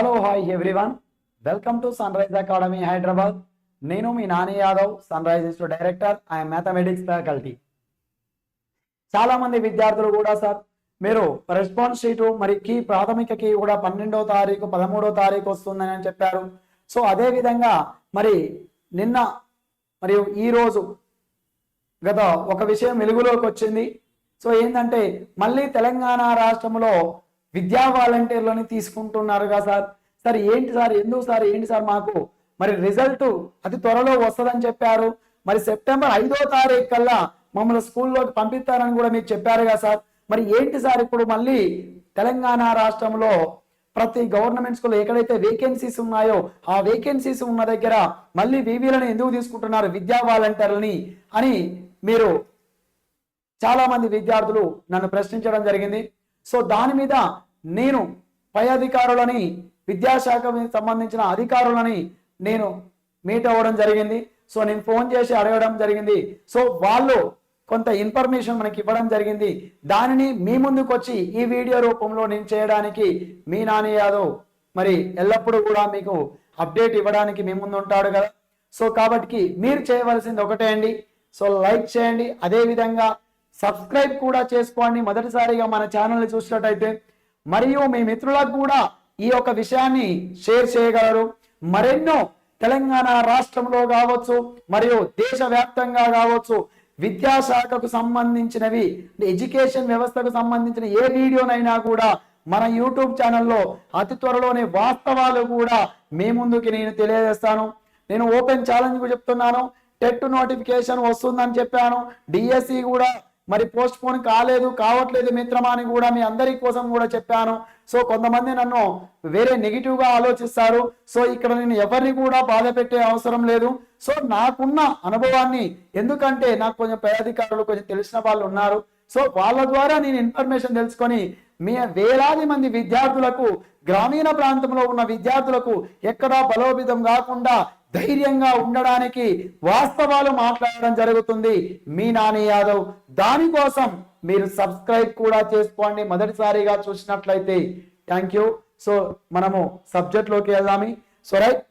Hello hi everyone welcome to sun rise academy Hyderabad నేను మీ Nani Yadav sun rise institute director I'm mathematics faculty చాలా మంది విద్యార్థులు కూడా sir మీరు response sheet మరి కీ ప్రాథమిక కీ కూడా పన్నెండో తారీఖు పదమూడో తారీఖు వస్తుందని అని చెప్పారు. సో అదే విధంగా మరి నిన్న మరియు ఈ రోజు గత ఒక విషయం వెలుగులోకి వచ్చింది. సో ఏంటంటే మళ్ళీ తెలంగాణ రాష్ట్రంలో విద్యా వాలంటీర్లని తీసుకుంటున్నారుగా సార్. సార్ ఏంటి సార్? ఎందుకు సార్? ఏంటి సార్ మాకు? మరి రిజల్ట్ అతి త్వరలో వస్తుందని చెప్పారు. మరి సెప్టెంబర్ ఐదో తారీఖు కల్లా మమ్మల్ని స్కూల్లోకి పంపిస్తారని కూడా మీకు చెప్పారుగా సార్. మరి ఏంటి సార్ ఇప్పుడు మళ్ళీ తెలంగాణ రాష్ట్రంలో ప్రతి గవర్నమెంట్ స్కూల్ ఎక్కడైతే వేకెన్సీస్ ఉన్నాయో ఆ వేకెన్సీస్ ఉన్న దగ్గర మళ్ళీ వీవీలను ఎందుకు తీసుకుంటున్నారు విద్యా వాలంటీర్లని అని మీరు చాలా మంది విద్యార్థులు నన్ను ప్రశ్నించడం జరిగింది. సో దాని మీద నేను పై అధికారులని విద్యాశాఖకి సంబంధించిన అధికారులని నేను మీట్ అవ్వడం జరిగింది. సో నేను ఫోన్ చేసి అడగడం జరిగింది. సో వాళ్ళు కొంత ఇన్ఫర్మేషన్ మనకి ఇవ్వడం జరిగింది. దానిని మీ ముందుకు వచ్చి ఈ వీడియో రూపంలో నేను చేయడానికి మీ నాని యాదవ్ మరి ఎల్లప్పుడూ కూడా మీకు అప్డేట్ ఇవ్వడానికి మీ ముందు ఉంటాడు కదా. సో కాబట్టి మీరు చేయవలసింది ఒకటే అండి. సో లైక్ చేయండి. అదేవిధంగా సబ్స్క్రైబ్ కూడా చేసుకోండి. మొదటిసారిగా మన ఛానల్ని చూసినట్టయితే మరియు మీ మిత్రులకు కూడా ఈ యొక్క విషయాన్ని షేర్ చేయగలరు. మరెన్నో తెలంగాణ రాష్ట్రంలో కావచ్చు మరియు దేశవ్యాప్తంగా కావచ్చు విద్యాశాఖకు సంబంధించినవి ఎడ్యుకేషన్ వ్యవస్థకు సంబంధించిన ఏ వీడియోనైనా కూడా మన యూట్యూబ్ ఛానల్లో అతి త్వరలోనే వాస్తవాలు కూడా మీ ముందుకి నేను తెలియజేస్తాను. నేను ఓపెన్ ఛాలెంజ్ చెప్తున్నాను. టెట్ నోటిఫికేషన్ వస్తుందని చెప్పాను. డిఎస్సి కూడా మరి పోస్ట్ పోన్ కాలేదు కావట్లేదు మిత్రమా అని కూడా మీ అందరి కోసం కూడా చెప్పాను. సో కొంతమంది నన్ను వేరే నెగిటివ్గా ఆలోచిస్తారు. సో ఇక్కడ నేను ఎవరిని కూడా బాధ పెట్టే అవసరం లేదు. సో నాకున్న అనుభవాన్ని ఎందుకంటే నాకు కొంచెం పై అధికారులు కొంచెం తెలిసిన వాళ్ళు ఉన్నారు. సో వాళ్ళ ద్వారా నేను ఇన్ఫర్మేషన్ తెలుసుకొని మీ వేలాది మంది విద్యార్థులకు గ్రామీణ ప్రాంతంలో ఉన్న విద్యార్థులకు ఎక్కడా బలోపేతం కాకుండా ధైర్యంగా ఉండడానికి వాస్తవాలు మాట్లాడడం జరుగుతుంది. మీ నాని యాదవ్ దానికోసం మీరు సబ్స్క్రైబ్ కూడా చేసుకోండి. మొదటిసారిగా చూసినట్లయితే థ్యాంక్ యూ. సో మనము సబ్జెక్ట్లోకి వెళ్దామి. So right.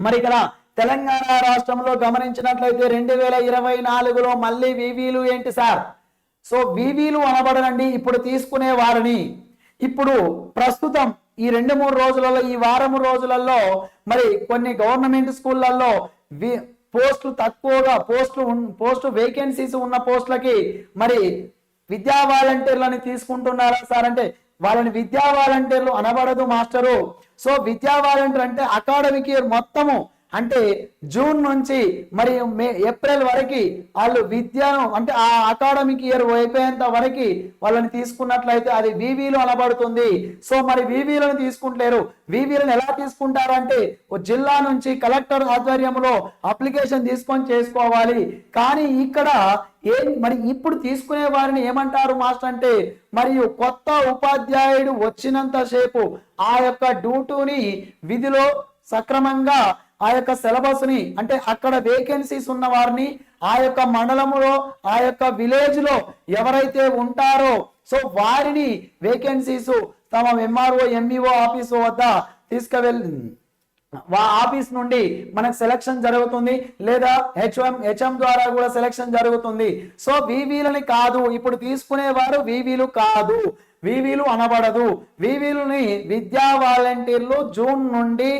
మరి ఇక్కడ తెలంగాణ రాష్ట్రంలో గమనించినట్లయితే రెండు వేల ఇరవై నాలుగులో మళ్ళీ వివీలు ఏంటి సార్? సో వివీలు అనబడనండి. ఇప్పుడు తీసుకునే వారిని. ఇప్పుడు ప్రస్తుతం ఈ రెండు మూడు రోజులలో ఈ వారం రోజులలో మరి కొన్ని గవర్నమెంట్ స్కూళ్ళల్లో వి- పోస్టులు తక్కువగా పోస్టులు ఉన్- పోస్టు వేకెన్సీస్ ఉన్న పోస్టులకి మరి విద్యా వాలంటీర్లని తీసుకుంటున్నారా సార్? అంటే వాళ్ళని విద్యా వాలంటీర్లు అనబడదు మాస్టరు. సో విద్యా వాలంటీర్ అంటే అకాడమిక్ ఇయర్ మొత్తము అంటే జూన్ నుంచి మరి మే ఏప్రిల్ వరకు వాళ్ళు విద్యను అంటే ఆ అకాడమిక్ ఇయర్ అయిపోయేంత వరకు వాళ్ళని తీసుకున్నట్లయితే అది వివిలు అనబడుతుంది. సో మరి వివిలను తీసుకుంటలేరు. వివిలను ఎలా తీసుకుంటారంటే ఓ జిల్లా నుంచి కలెక్టర్ ఆధ్వర్యంలో అప్లికేషన్ తీసుకొని చేసుకోవాలి. కానీ ఇక్కడ ఏం మరి ఇప్పుడు తీసుకునే వారిని ఏమంటారు మాస్టర్ అంటే మరియు కొత్త ఉపాధ్యాయుడు వచ్చినంత సేపు ఆ యొక్క డ్యూటీని విధిలో సక్రమంగా ఆ యొక్క సిలబస్ని అంటే అక్కడ వేకెన్సీస్ ఉన్న వారిని ఆ యొక్క మండలములో ఆ యొక్క విలేజ్లో ఎవరైతే ఉంటారో సో వారిని వేకెన్సీస్ తమ ఎంఆర్ఓ ఎంఈఓ ఆఫీసు వద్ద తీసుకువెళ్ళి వా ఆఫీస్ నుండి మనకు సెలక్షన్ జరుగుతుంది లేదా హెచ్ఎం హెచ్ఎం ద్వారా కూడా సెలక్షన్ జరుగుతుంది. సో వివిలని కాదు ఇప్పుడు తీసుకునేవారు వివీలు కాదు వివీలు అనబడదు. వివీలుని విద్యా వాలంటీర్లు జూన్ నుండి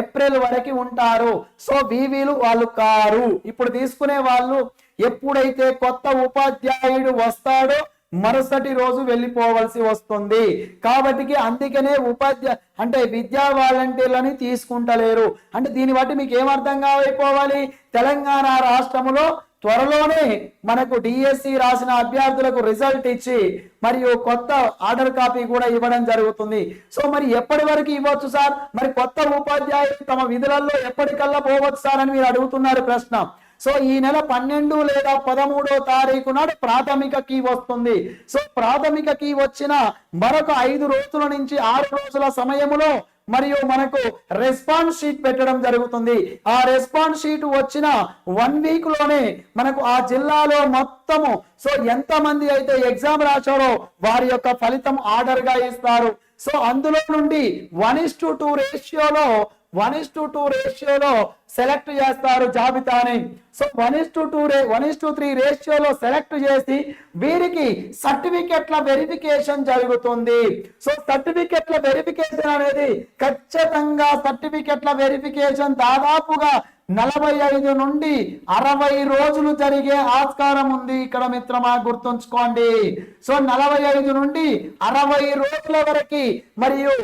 ఏప్రిల్ వరకు ఉంటారు. సో వీవీలు వాళ్ళు కారు. ఇప్పుడు తీసుకునే వాళ్ళు ఎప్పుడైతే కొత్త ఉపాధ్యాయుడు వస్తాడో మరుసటి రోజు వెళ్ళిపోవలసి వస్తుంది. కాబట్టి అందుకనే ఉపాధ్యాయ అంటే విద్యా వాలంటీర్లని తీసుకుంటలేరు. అంటే దీన్ని బట్టి మీకు ఏమర్థం కావైపోవాలి? తెలంగాణ రాష్ట్రంలో త్వరలోనే మనకు డిఎస్సి రాసిన అభ్యర్థులకు రిజల్ట్ ఇచ్చి మరియు కొత్త ఆర్డర్ కాపీ కూడా ఇవ్వడం జరుగుతుంది. సో మరి ఎప్పటి వరకు ఇవ్వచ్చు సార్? మరి కొత్త ఉపాధ్యాయులు తమ విధులలో ఎప్పటికల్లా పోవచ్చు సార్ అని మీరు అడుగుతున్నారు ప్రశ్న. సో ఈ నెల పన్నెండు లేదా పదమూడో తారీఖు నాడు ప్రాథమిక కీ వస్తుంది. సో ప్రాథమిక కీ వచ్చిన మరొక ఐదు రోజుల నుంచి ఆరు రోజుల సమయములో మరియు మనకు రెస్పాన్స్ షీట్ పెట్టడం జరుగుతుంది. ఆ రెస్పాన్స్ షీట్ వచ్చిన వన్ వీక్లోనే మనకు ఆ జిల్లాలో మొత్తము సో ఎంత మంది అయితే ఎగ్జామ్ రాశారో వారి యొక్క ఫలితం ఆర్డర్గా ఇస్తారు. సో అందులో నుండి వన్ ఇస్ టు టూ రేషియోలో వన్ ఇస్ టు టూ రేషియోలో సెలెక్ట్ చేస్తారు జాబితాని. So one is to two ray one is to three రేషియోలో సెలెక్ట్ చేసి వీరికి సర్టిఫికెట్ల వెరిఫికేషన్ జరుగుతుంది. సో సర్టిఫికెట్ల వెరిఫికేషన్ అనేది ఖచ్చితంగా సర్టిఫికెట్ల వెరిఫికేషన్ దాదాపుగా నలభై ఐదు నుండి అరవై రోజులు జరిగే ఆస్కారం ఉంది ఇక్కడ మిత్రమా గుర్తుంచుకోండి. సో నలభై ఐదు నుండి అరవై రోజుల వరకు మరియు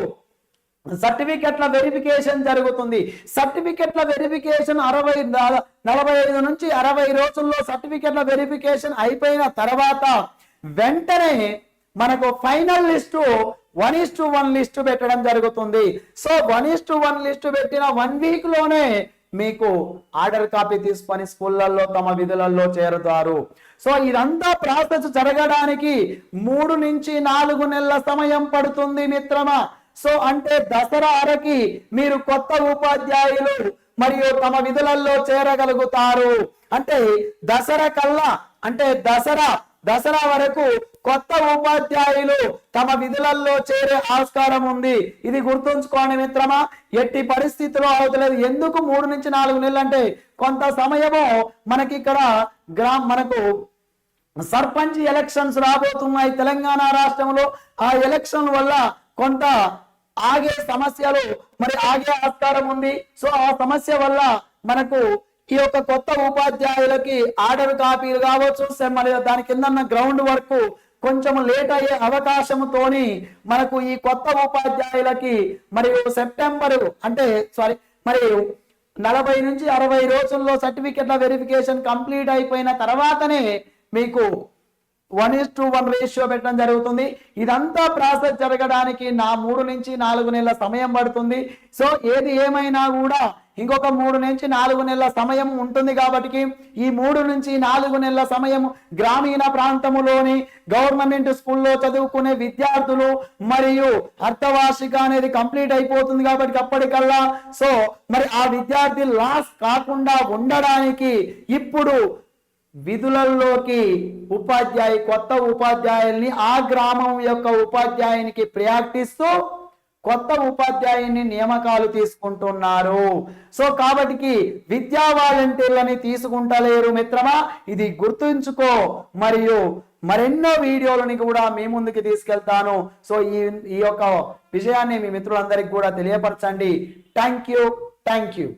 సర్టిఫికెట్ల వెరిఫికేషన్ జరుగుతుంది. సర్టిఫికెట్ల వెరిఫికేషన్ అరవై నలభై ఐదు నుంచి అరవై రోజుల్లో సర్టిఫికెట్ల వెరిఫికేషన్ అయిపోయిన తర్వాత వెంటనే మనకు final list one is to one list పెట్టడం జరుగుతుంది. So one is to one list పెట్టిన వన్ వీక్లోనే మీకు ఆర్డర్ కాపీ తీసుకొని స్కూళ్ళల్లో తమ విధులలో చేరుతారు. సో ఇదంతా ప్రాసెస్ జరగడానికి మూడు నుంచి నాలుగు నెలల సమయం పడుతుంది మిత్రమా. సో అంటే దసరా అరకి మీరు కొత్త ఉపాధ్యాయులు మరియు తమ విధులలో చేరగలుగుతారు. అంటే దసరా కల్లా అంటే దసరా దసరా వరకు కొత్త ఉపాధ్యాయులు తమ విధులలో చేరే ఆస్కారం ఉంది. ఇది గుర్తుంచుకోండి మిత్రమా ఎట్టి పరిస్థితిలో అవుతలేదు. ఎందుకు మూడు నుంచి నాలుగు నెలలు అంటే కొంత సమయము మనకి ఇక్కడ గ్రామ్ మనకు సర్పంచ్ ఎలక్షన్స్ రాబోతున్నాయి తెలంగాణ రాష్ట్రంలో. ఆ ఎలక్షన్ వల్ల కొంత ఆగే సమస్యలు మరి ఆగే ఆస్కారం ఉంది. సో ఆ సమస్య వల్ల మనకు ఈ యొక్క కొత్త ఉపాధ్యాయులకి ఆర్డర్ కాపీలు కావచ్చు మరి దాని కింద గ్రౌండ్ వర్క్ కొంచెం లేట్ అయ్యే అవకాశంతోని మనకు ఈ కొత్త ఉపాధ్యాయులకి మరియు సెప్టెంబరు అంటే సారీ మరి నలభై నుంచి అరవై రోజుల్లో సర్టిఫికెట్ల వెరిఫికేషన్ కంప్లీట్ అయిపోయిన తర్వాతనే మీకు one is to one ratio పెట్టడం జరుగుతుంది. ఇదంతా ప్రాసెస్ జరగడానికి నా మూడు నుంచి నాలుగు నెలల సమయం పడుతుంది. సో ఏది ఏమైనా కూడా ఇంకొక మూడు నుంచి నాలుగు నెలల సమయం ఉంటుంది కాబట్టి ఈ మూడు నుంచి నాలుగు నెలల సమయం గ్రామీణ ప్రాంతములోని గవర్నమెంట్ స్కూల్లో చదువుకునే విద్యార్థులు మరియు అర్థవార్షిక అనేది కంప్లీట్ అయిపోతుంది కాబట్టి అప్పటికల్లా. సో మరి ఆ విద్యార్థి లాస్ కాకుండా ఉండడానికి ఇప్పుడు విధులలోకి ఉపాధ్యాయు కొత్త ఉపాధ్యాయుల్ని ఆ గ్రామం యొక్క ఉపాధ్యాయునికి ప్రయాక్టిస్తూ కొత్త ఉపాధ్యాయుని నియామకాలు తీసుకుంటున్నారు. సో కాబట్టి విద్యా వాలంటీర్లని తీసుకుంటలేరు మిత్రమా? ఇది గుర్తుంచుకో. మరియు మరెన్నో వీడియోలని కూడా మీ ముందుకి తీసుకెళ్తాను. సో ఈ ఈ యొక్క విషయాన్ని మీ మిత్రులందరికీ కూడా తెలియపరచండి. Thank you thank you